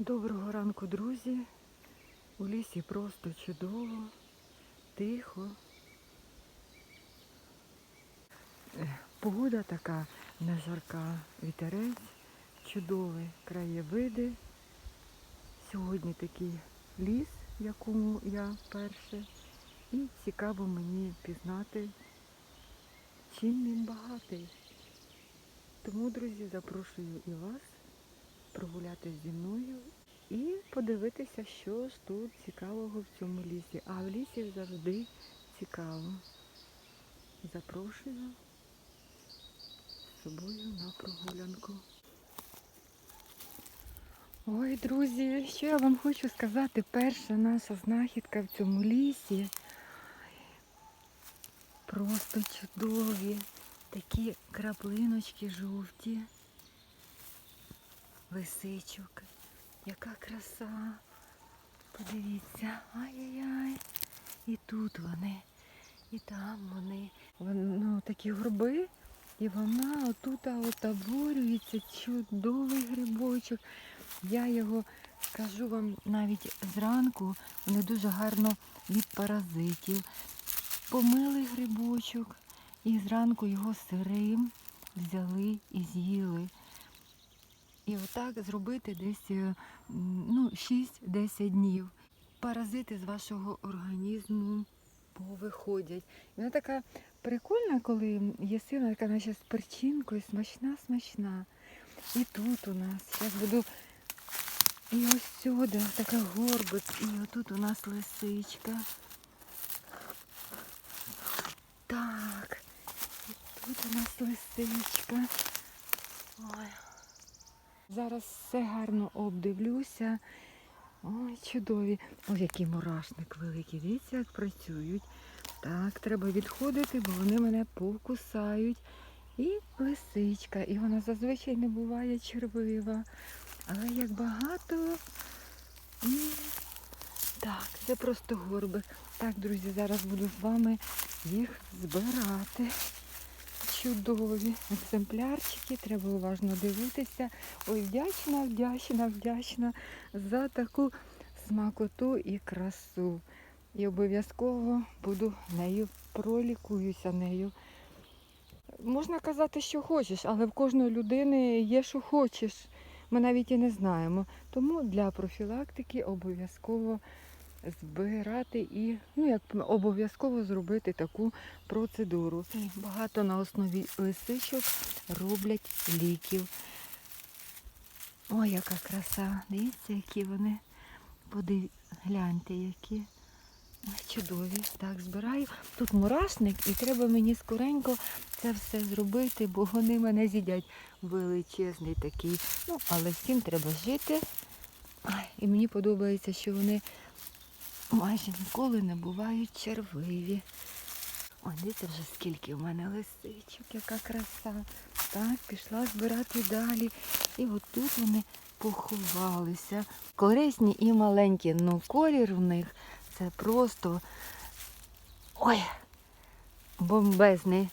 Доброго ранку, друзі. У лісі просто чудово, тихо. Е, Погода така не жарка, вітерець, чудові краєвиди. Сьогодні такий ліс, якому я вперше. І цікаво мені пізнати, чим він багатий. Тому, друзі, запрошую і вас прогулятися зі мною і подивитися, що ж тут цікавого в цьому лісі. А в лісі завжди цікаво. Запрошую з собою на прогулянку. Ой, друзі, що я вам хочу сказати? Перша наша знахідка в цьому лісі. Просто чудові. Такі краплиночки жовті лисичок. Яка краса. Подивіться. Ай-яй-яй. І тут вони, і там вони. Вони ну, такі горби. І вона отут отаборюється, чудовий грибочок. Я його скажу вам навіть зранку, вони дуже гарно від паразитів. Помили грибочок і зранку його сирим взяли і з'їли. І отак зробити десь е, ну, 6-10 днів. Паразити з вашого організму повиходять. І Вона така прикольна, коли є сила, така наче з перчинкою, смачна, смачна. І тут у нас. Зараз буду. І ось сюди така горбик, і отут у нас лисичка. Так. І тут у нас лисичка. Ой. Зараз все гарно обдивлюся. Ой, чудові. Ой, який мурашник великий. Дивіться, як працюють. Так, треба відходити, бо вони мене покусають. І лисичка. І вона зазвичай не буває червива. Але як багато. Так, це просто горби. Так, друзі, зараз буду з вами їх збирати. Чудові екземплярчики, треба уважно дивитися. Ой, вдячна, вдячна, вдячна за таку смакоту і красу. І обов'язково буду нею пролікуюся нею. Можна казати, що хочеш, але в кожної людини є, що хочеш. Ми навіть і не знаємо. Тому для профілактики обов'язково збирати і ну, як обов'язково зробити таку процедуру. Багато на основі лисичок роблять ліків. Ой, яка краса. Дивіться, які вони. Подив... Гляньте, які. Чудові. Так, збираю. Тут мурашник і треба мені скоренько це все зробити, бо вони мене з'їдять. Величезний такий. Ну, але всім треба жити. І мені подобається, що вони майже ніколи не бувають червиві. Ой, дивіться вже скільки в мене лисичок, яка краса. Так, пішла збирати далі. І отут вони поховалися. Корисні і маленькі, ну колір в них це просто ой, бомбезний.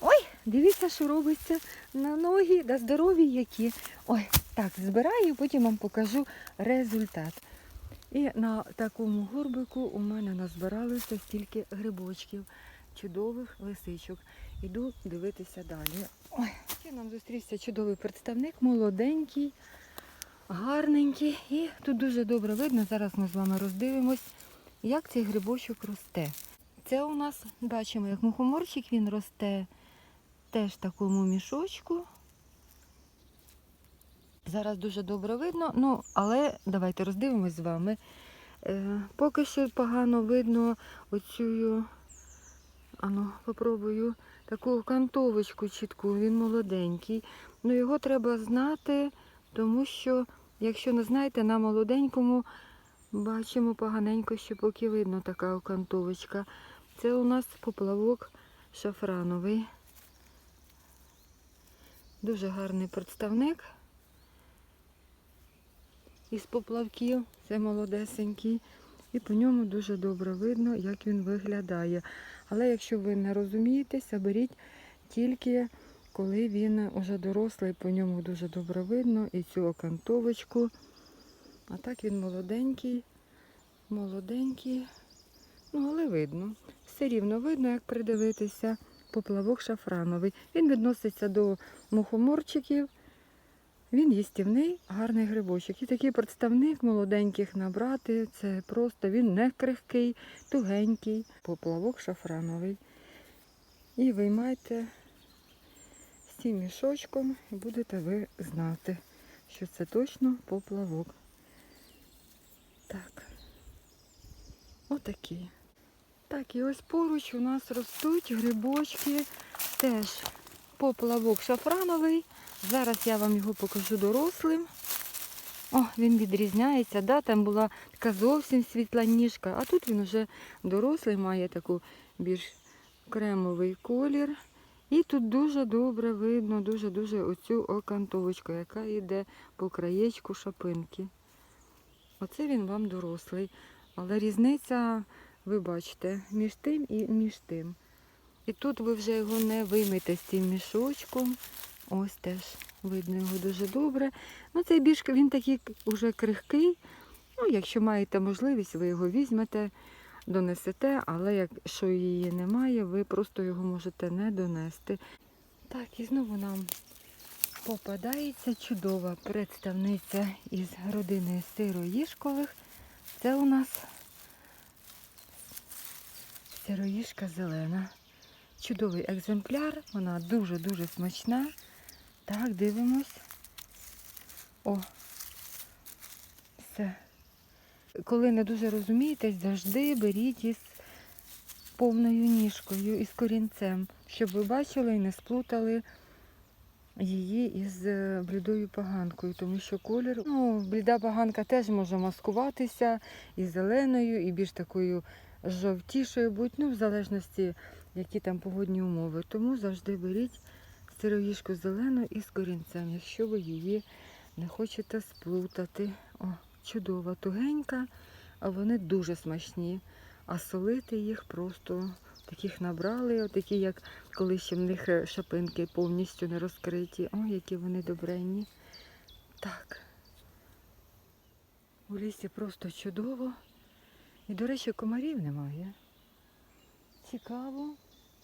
Ой, дивіться, що робиться на ноги, да здорові які. Ой, так, збираю, потім вам покажу результат. І на такому горбику у мене назбиралося стільки грибочків, чудових лисичок. Іду дивитися далі. Ой, ще нам зустрівся чудовий представник, молоденький, гарненький. І тут дуже добре видно. Зараз ми з вами роздивимось, як цей грибочок росте. Це у нас, бачимо, як мухоморчик він росте теж в такому мішочку. Зараз дуже добре видно, ну, але давайте роздивимось з вами. Е, поки що погано видно оцю, ану, попробую таку кантовочку чітку, він молоденький. Ну, його треба знати, тому що, якщо не знаєте, на молоденькому бачимо поганенько, що поки видно така окантовочка. Це у нас поплавок шафрановий. Дуже гарний представник із поплавків. Це молодесенький. І по ньому дуже добре видно, як він виглядає. Але якщо ви не розумієтеся, беріть тільки коли він уже дорослий, по ньому дуже добре видно. І цю окантовочку. А так він молоденький, молоденький. Ну, але видно. Все рівно видно, як придивитися. Поплавок шафрановий. Він відноситься до мухоморчиків. Він їстівний, гарний грибочок. І такий представник молоденьких набрати. Це просто він не крихкий, тугенький. Поплавок шафрановий. І виймайте з цим мішочком і будете ви знати, що це точно поплавок. Так. Отакі. Так, і ось поруч у нас ростуть грибочки. Теж поплавок шафрановий. Зараз я вам його покажу дорослим. О, він відрізняється. Да? Там була така зовсім світла ніжка, а тут він вже дорослий, має таку більш кремовий колір. І тут дуже добре видно, дуже-дуже оцю окантовочку, яка йде по краєчку шапинки. Оце він вам дорослий. Але різниця, ви бачите, між тим і між тим. І тут ви вже його не виймете з цим мішочком. Ось теж видно його дуже добре. Ну, цей більш він такий уже крихкий. Ну, якщо маєте можливість, ви його візьмете, донесете, але якщо її немає, ви просто його можете не донести. Так, і знову нам попадається чудова представниця із родини сироїшкових. Це у нас сироїшка зелена. Чудовий екземпляр, вона дуже-дуже смачна. Так, дивимось. О, все. Коли не дуже розумієтесь, завжди беріть із повною ніжкою, із корінцем, щоб ви бачили і не сплутали її із е, блідою поганкою, тому що колір, ну, бліда поганка теж може маскуватися і зеленою, і більш такою жовтішою будь, ну, в залежності, які там погодні умови. Тому завжди беріть сироїшку зелену із корінцем, якщо ви її не хочете сплутати. О, чудова, тугенька, а вони дуже смачні. А солити їх просто таких набрали, такі, як коли ще в них е, шапинки повністю не розкриті. О, які вони добренні. Так. У лісі просто чудово. І, до речі, комарів немає. Цікаво,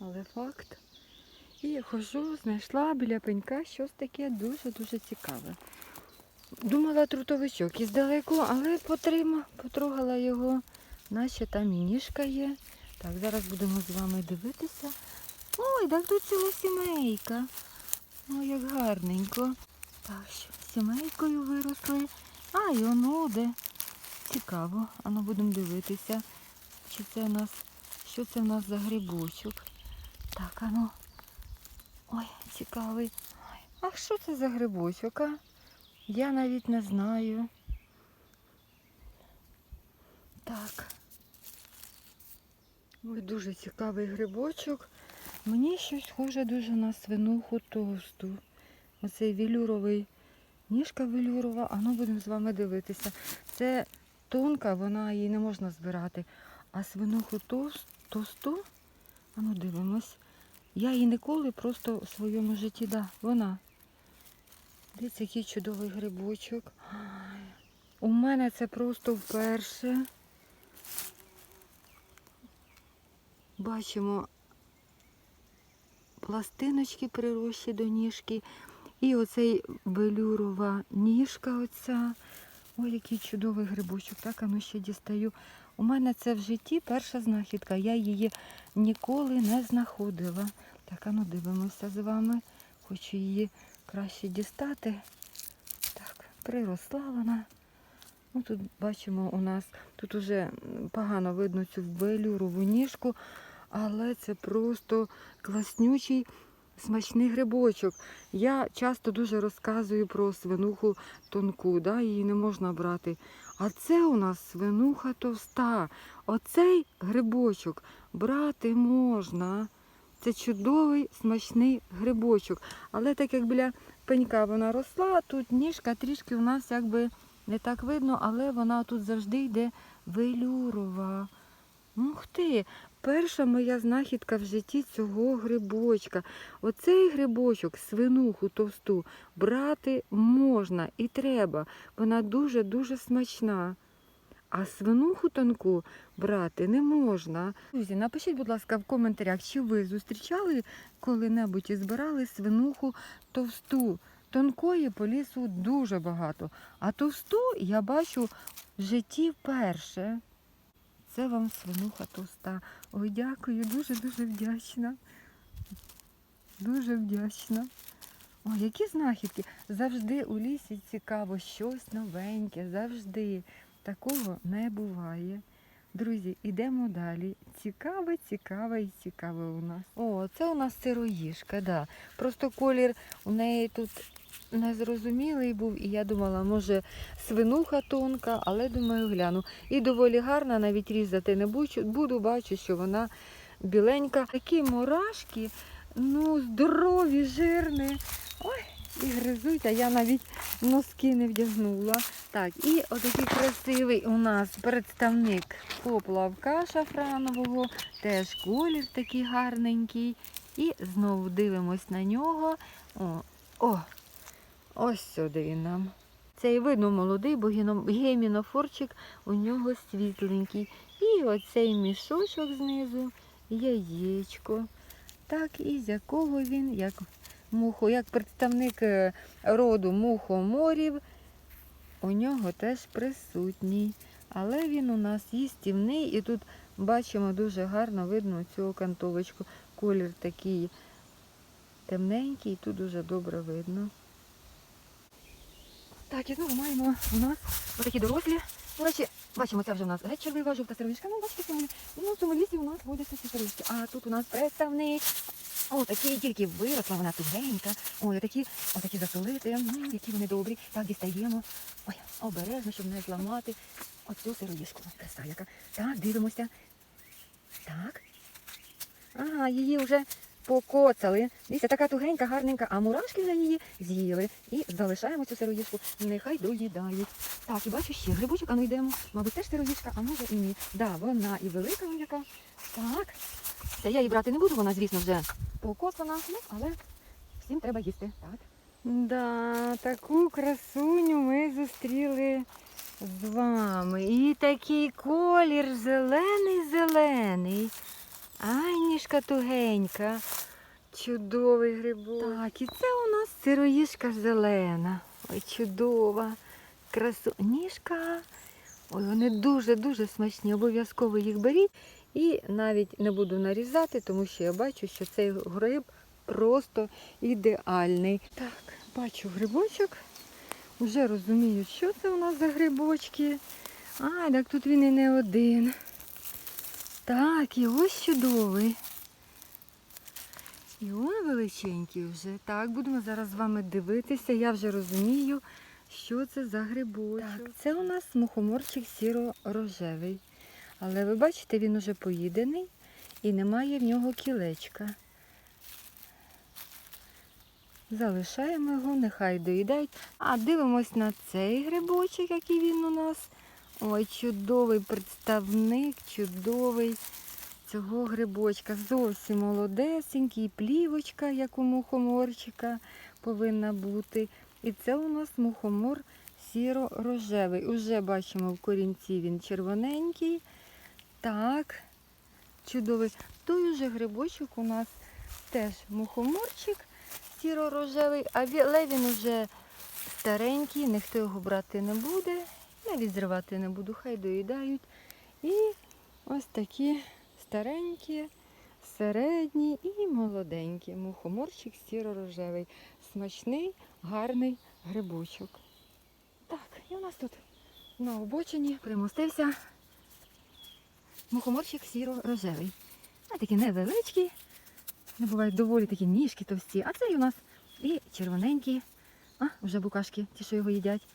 але факт. І хожу, знайшла біля пенька щось таке дуже-дуже цікаве. Думала трутовичок іздалеку, але потрима, потрогала його, наче там і ніжка є. Так, зараз будемо з вами дивитися. Ой, так тут ціла сімейка. Ой, як гарненько. Так, що, сімейкою виросли. А, і воно де. Цікаво. А ну будемо дивитися, чи це у нас, що це в нас за грибочок. Так, а ну. Ой, цікавий. А що це за грибочок, а? Я навіть не знаю. Так. Ой, дуже цікавий грибочок. Мені щось схоже дуже на свинуху товсту. Оцей велюровий, ніжка велюрова, а ну будемо з вами дивитися. Це тонка, вона її не можна збирати. А свинуху товс- товсту, а ну дивимось. Я її ніколи просто в своєму житті, да, вона. Дивіться, який чудовий грибочок. У мене це просто вперше. Бачимо пластиночки прирощі до ніжки. І оцей велюрова ніжка оця. Ой, який чудовий грибочок. Так, а ну ще дістаю. У мене це в житті перша знахідка. Я її ніколи не знаходила. Так, а ну дивимося з вами. Хочу її краще дістати. Так, приросла вона. Ну, тут бачимо у нас, тут уже погано видно цю велюрову ніжку, але це просто класнючий смачний грибочок. Я часто дуже розказую про свинуху тонку, да, її не можна брати. А це у нас свинуха товста. Оцей грибочок брати можна. Це чудовий смачний грибочок. Але так як біля пенька вона росла, тут ніжка трішки у нас якби не так видно, але вона тут завжди йде велюрова. Ух ти! Перша моя знахідка в житті цього грибочка. Оцей грибочок, свинуху товсту, брати можна і треба. Вона дуже-дуже смачна. А свинуху тонку брати не можна. Друзі, напишіть, будь ласка, в коментарях, чи ви зустрічали коли-небудь і збирали свинуху товсту. Тонкої по лісу дуже багато. А товсту я бачу в житті вперше. Це вам свинуха товста. Ой, дякую, дуже-дуже вдячна. Дуже вдячна. Ой, які знахідки. Завжди у лісі цікаво, щось новеньке, завжди. Такого не буває. Друзі, йдемо далі. Цікаве, цікаве і цікаве у нас. О, це у нас сироїжка, да. Просто колір у неї тут незрозумілий був, і я думала, може свинуха тонка, але думаю, гляну. І доволі гарна, навіть різати не буду, бачу, що вона біленька. Такі мурашки, ну, здорові, жирні. Ой, і гризуть, а я навіть носки не вдягнула. Так, і отакий красивий у нас представник поплавка шафранового, теж колір такий гарненький. І знову дивимось на нього. О, о, ось сюди він нам. Цей видно молодий, бо гемінофорчик у нього світленький. І оцей мішочок знизу, яєчко. Так, і з якого він, як мухо, як представник е, роду мухоморів, у нього теж присутній. Але він у нас їстівний і тут бачимо дуже гарно видно цю окантовочку. Колір такий темненький, тут дуже добре видно. Так, і знову маємо у нас отакі дорослі. До бачимо, це вже у нас геть червива жовта сировичка. Ну, бачите, в ну, в лісі у нас водяться ці сировички. А тут у нас представник. О, такі тільки виросла, вона тугенька. Ой, отакі, отакі засолити, які вони добрі. Так, дістаємо. Ой, обережно, щоб не зламати оцю сироїшку. Краса яка. Так, дивимося. Так. Ага, її вже покоцали. Дивіться, така тугенька, гарненька, а мурашки вже її з'їли. І залишаємо цю сироїшку. Нехай доїдають. Так, і бачу ще грибочок, а ну йдемо. Мабуть, теж сироїшка, а може і ні. Да, вона і велика вон яка. Так. Це я її брати не буду, вона, звісно, вже покоцана, ну, але всім треба їсти. Так. Да, таку красуню ми зустріли з вами. І такий колір зелений-зелений. Ай, ніжка тугенька. Чудовий грибок. Так, і це у нас сироїжка зелена. Ой, чудова. Красу. Ніжка. Ой, вони дуже-дуже смачні. Обов'язково їх беріть. І навіть не буду нарізати, тому що я бачу, що цей гриб просто ідеальний. Так, бачу грибочок. Вже розумію, що це у нас за грибочки. А, так тут він і не один. Так, і ось чудовий. І он величенький вже. Так, будемо зараз з вами дивитися. Я вже розумію, що це за грибочок. Так, це у нас мухоморчик сіро-рожевий. Але ви бачите, він уже поїдений і немає в нього кілечка. Залишаємо його, нехай доїдають. А дивимось на цей грибочок, який він у нас. Ой, чудовий представник, чудовий цього грибочка. Зовсім молодесенький, плівочка, як у мухоморчика повинна бути. І це у нас мухомор сіро-рожевий. Уже бачимо в корінці він червоненький. Так, чудовий. Той уже грибочок у нас теж мухоморчик сіро-рожевий, але він уже старенький, ніхто його брати не буде. Навіть зривати не буду, хай доїдають. І ось такі старенькі, середні і молоденькі. Мухоморчик сіро-рожевий. Смачний, гарний грибочок. Так, і у нас тут на обочині примостився мухоморчик сіро-рожевий. А такі невеличкі. Не бувають доволі такі ніжки товсті. А цей у нас і червоненькі. А, вже букашки, ті, що його їдять.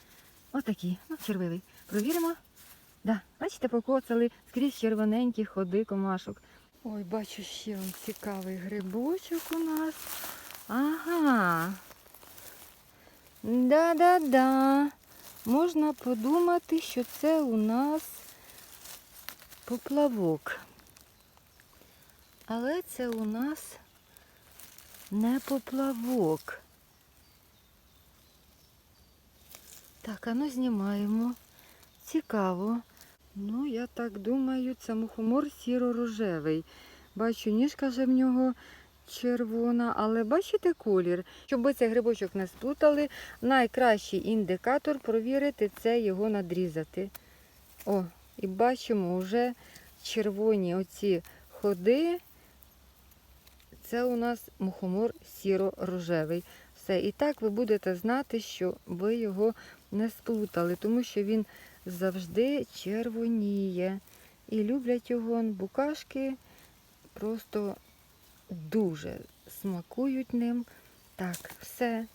Отакі, ну, червивий. Провіримо. Да, бачите, покоцали скрізь червоненькі ходи комашок. Ой, бачу ще он цікавий грибочок у нас. Ага. Да-да-да. Можна подумати, що це у нас поплавок. Але це у нас не поплавок. Так, а ну знімаємо. Цікаво. Ну, я так думаю, це мухомор сіро-рожевий. Бачу, ніжка вже в нього червона, але бачите колір. Щоб ви цей грибочок не сплутали, найкращий індикатор провірити це його надрізати. О, і бачимо вже червоні оці ходи. Це у нас мухомор сіро-рожевий. Все, і так ви будете знати, що ви його не сплутали, тому що він завжди червоніє. І люблять його букашки, просто дуже смакують ним. Так, все.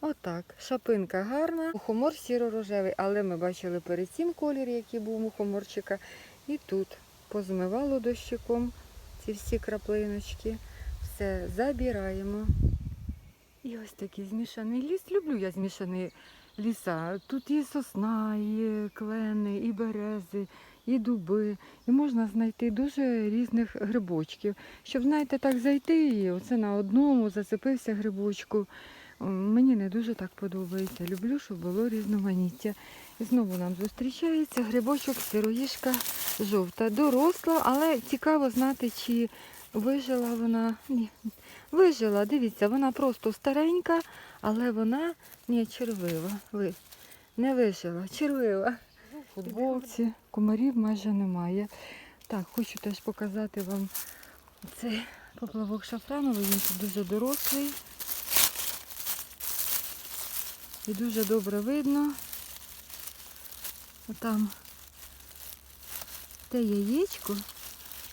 Отак. Шапинка гарна. Мухомор сіро-рожевий, але ми бачили перед цим колір, який був мухоморчика. І тут позмивало дощиком ці всі краплиночки. Все, забираємо. І ось такий змішаний ліс. Люблю я змішані ліса. Тут і сосна, і клени, і берези, і дуби. І можна знайти дуже різних грибочків. Щоб, знаєте, так зайти і оце на одному зацепився грибочку. Мені не дуже так подобається. Люблю, щоб було різноманіття. І знову нам зустрічається грибочок сироїшка жовта. Доросла, але цікаво знати, чи вижила вона. Ні, вижила, дивіться, вона просто старенька, але вона не червива. Ви не вижила, червива. В футболці комарів майже немає. Так, хочу теж показати вам цей поплавок шафрановий, він тут дуже дорослий. І дуже добре видно. Там те яєчко,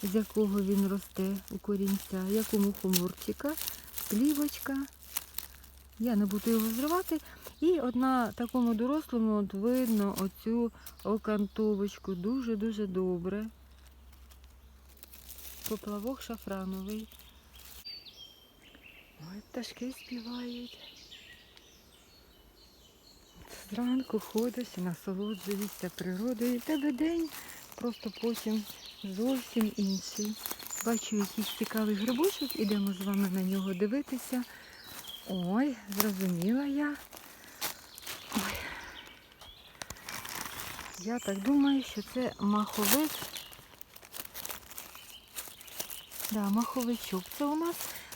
з якого він росте у корінця, як у мухоморчика, плівочка. Я не буду його зривати. І от на такому дорослому от видно оцю окантовочку. Дуже-дуже добре. Поплавок шафрановий. Ой, пташки співають. Зранку ходиш насолоджуєшся природою. І тебе день просто потім зовсім інший. Бачу якийсь цікавий грибочок, ідемо з вами на нього дивитися. Ой, зрозуміла я. Ой. Я так думаю, що це маховик. Да, маховичок це у нас.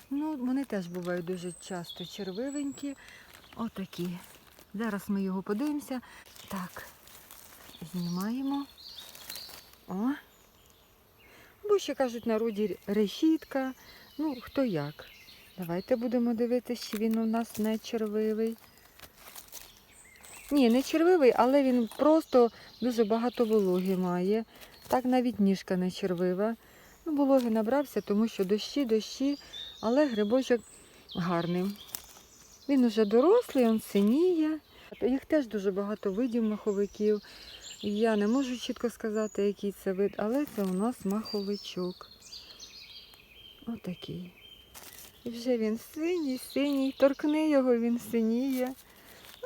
Ну, вони теж бувають дуже часто червивенькі. Отакі. Зараз ми його подивимося. Так, знімаємо. О. Бо ще кажуть народі решітка. Ну, хто як. Давайте будемо дивитися, чи він у нас не червивий. Ні, не червивий, але він просто дуже багато вологи має. Так навіть ніжка не червива. Ну, вологи набрався, тому що дощі, дощі, але грибочок гарний. Він уже дорослий, він синіє. Їх теж дуже багато видів маховиків. Я не можу чітко сказати, який це вид, але це у нас маховичок. Отакий. І вже він синій, синій. Торкни його, він синіє.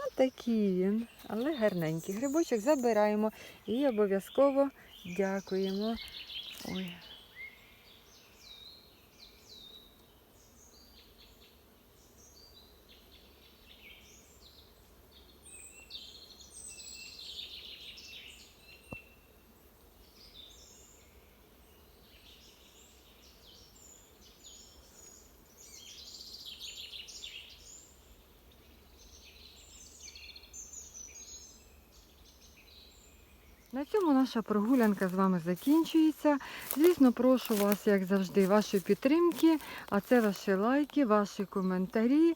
Отакий він. Але гарненький. Грибочок забираємо і обов'язково дякуємо. Ой. На цьому наша прогулянка з вами закінчується. Звісно, прошу вас, як завжди, вашої підтримки, а це ваші лайки, ваші коментарі.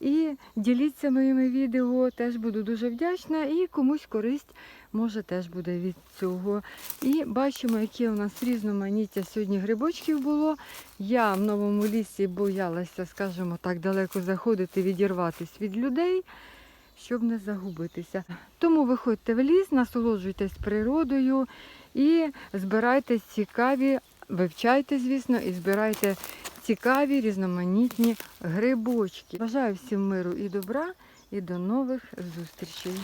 І діліться моїми відео, теж буду дуже вдячна. І комусь користь може теж буде від цього. І бачимо, які у нас різноманіття сьогодні грибочків було. Я в новому лісі боялася, скажімо так, далеко заходити, відірватися від людей щоб не загубитися. Тому виходьте в ліс, насолоджуйтесь природою і збирайте цікаві, вивчайте, звісно, і збирайте цікаві різноманітні грибочки. Бажаю всім миру і добра, і до нових зустрічей.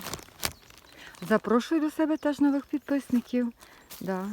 Запрошую до себе теж нових підписників. Да.